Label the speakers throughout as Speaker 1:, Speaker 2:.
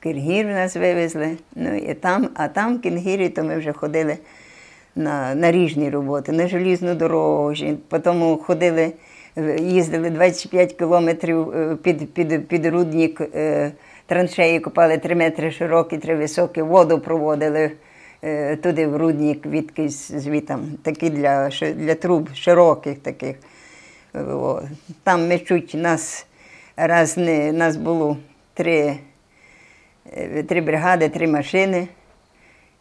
Speaker 1: Киргір нас вивезли. Ну, і там, а там в Кінгірі то ми вже ходили на, на ріжні роботи, на желізну дорогу. Потім ходили, їздили 25 кілометрів е, під, під, під рудник, е, траншеї копали 3 метри широкі, 3 високі, воду проводили е, туди в рудник, відкись звітам, такі для, для труб широких таких. Там ми чуть нас раз не, нас було три, три бригади, три машини.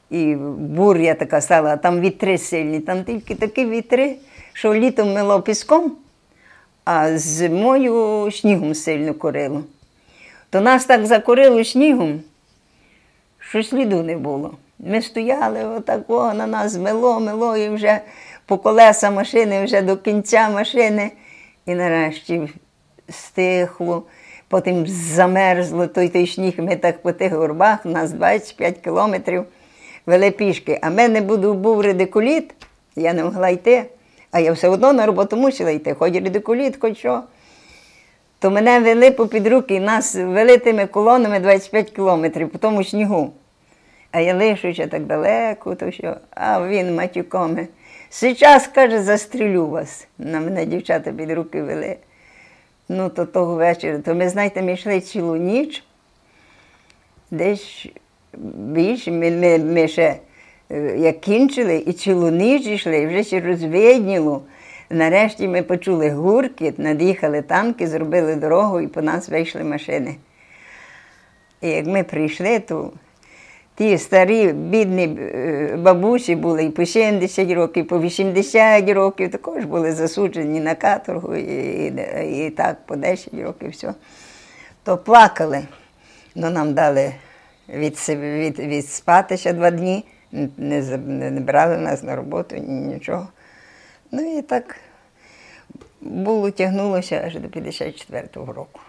Speaker 1: І буря така стала, а там вітри сильні, там тільки такі вітри, що літом мило піском, а зимою снігом сильно курило. То нас так закурило снігом, що сліду не було. Ми стояли отако, на нас мело, мело, і вже по колеса машини, вже до кінця машини. І нарешті стихло, потім замерзло той, той сніг. Ми так по тих горбах, нас 25 кілометрів вели пішки. А в мене був, був редикуліт, я не могла йти, а я все одно на роботу мусила йти, хоч редикуліт, хоч що. То мене вели попід руки, нас вели тими колонами 25 кілометрів по тому снігу. А я лишуся так далеко, то що, а він матюками. Сейчас, каже, застрілю вас. На мене дівчата під руки вели. Ну, то того вечора, то ми, знаєте, ми йшли цілу ніч. Десь більше ми, ми, ми ще е, як кінчили і цілу ніч йшли, і вже ще розвидніло. Нарешті ми почули гуркіт, над'їхали танки, зробили дорогу і по нас вийшли машини. І як ми прийшли, то ті старі, бідні е, бабусі були і по 70 років, і по 80 років, також були засуджені на каторгу, і, і, і так по 10 років все. То плакали. Ну, нам дали від, від, відспати ще два дні, не, не, брали нас на роботу, ні, нічого. Ну і так було, тягнулося аж до 54-го року.